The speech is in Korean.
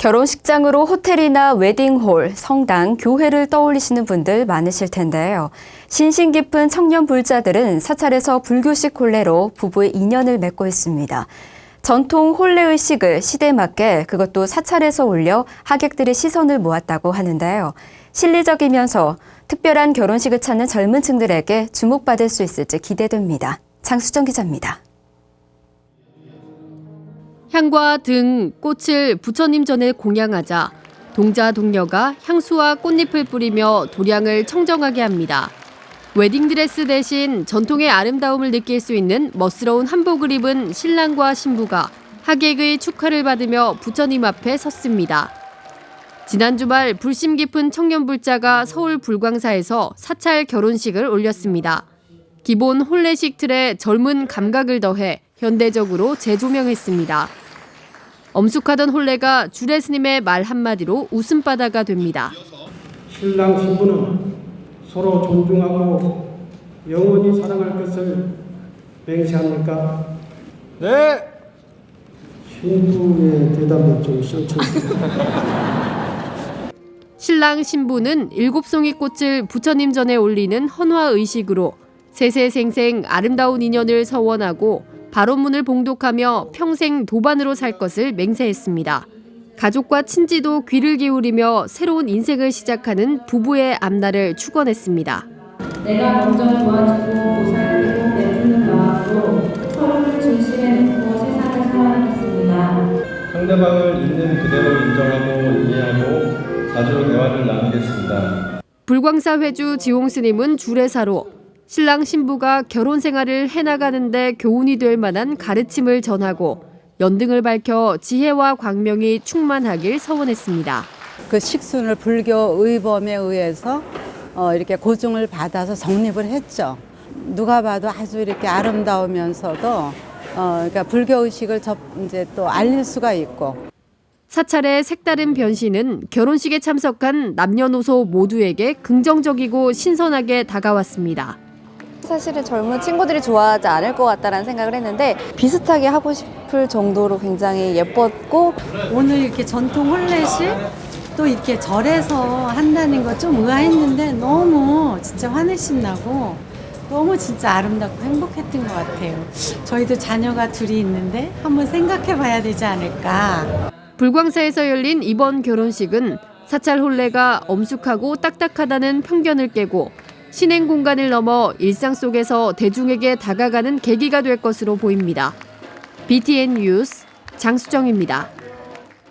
결혼식장으로 호텔이나 웨딩홀, 성당, 교회를 떠올리시는 분들 많으실 텐데요. 신신 깊은 청년 불자들은 사찰에서 불교식 혼례로 부부의 인연을 맺고 있습니다. 전통 혼례 의식을 시대에 맞게 그것도 사찰에서 올려 하객들의 시선을 모았다고 하는데요. 실리적이면서 특별한 결혼식을 찾는 젊은 층들에게 주목받을 수 있을지 기대됩니다. 장수정 기자입니다. 향과 등 꽃을 부처님 전에 공양하자 동자 동녀가 향수와 꽃잎을 뿌리며 도량을 청정하게 합니다. 웨딩드레스 대신 전통의 아름다움을 느낄 수 있는 멋스러운 한복을 입은 신랑과 신부가 하객의 축하를 받으며 부처님 앞에 섰습니다. 지난 주말 불심 깊은 청년 불자가 서울 불광사에서 사찰 결혼식을 올렸습니다. 기본 혼례식 틀에 젊은 감각을 더해 현대적으로 재조명했습니다. 엄숙하던 혼례가 주례 스님의 말 한마디로 웃음바다가 됩니다. 신랑 신부는 서로 존중하고 영원히 사랑할 것을 맹세합니까? 네. 신부의 대답을 좀. 신랑 신부는 일곱 송이 꽃을 부처님 전에 올리는 헌화 의식으로 세세생생 아름다운 인연을 서원하고 발언문을 봉독하며 평생 도반으로 살 것을 맹세했습니다. 가족과 친지도 귀를 기울이며 새로운 인생을 시작하는 부부의 앞날을 축원했습니다. 내가 먼저 도와주고 보살피고 내주는 마음으로 서로를 중심에 놓고 세상을 살아가겠습니다. 상대방을 있는 그대로 인정하고 이해하고 자주 대화를 나누겠습니다. 불광사 회주 지홍 스님은 주례사로 신랑 신부가 결혼 생활을 해나가는데 교훈이 될 만한 가르침을 전하고 연등을 밝혀 지혜와 광명이 충만하길 서원했습니다. 그 식순을 불교 의범에 의해서 어, 이렇게 고증을 받아서 성립을 했죠. 누가 봐도 아주 이렇게 아름다우면서도 어, 그러니까 불교 의식을 접, 이제 또 알릴 수가 있고 사찰의 색다른 변신은 결혼식에 참석한 남녀노소 모두에게 긍정적이고 신선하게 다가왔습니다. 사실은 젊은 친구들이 좋아하지 않을 것 같다라는 생각을 했는데 비슷하게 하고 싶을 정도로 굉장히 예뻤고 오늘 이렇게 전통 혼례식 또 이렇게 절에서 한다는 거 좀 의아했는데 너무 진짜 화내심 나고 너무 진짜 아름답고 행복했던 것 같아요. 저희도 자녀가 둘이 있는데 한번 생각해 봐야 되지 않을까. 불광사에서 열린 이번 결혼식은 사찰 혼례가 엄숙하고 딱딱하다는 편견을 깨고 신행 공간을 넘어 일상 속에서 대중에게 다가가는 계기가 될 것으로 보입니다. BTN 뉴스 장수정입니다.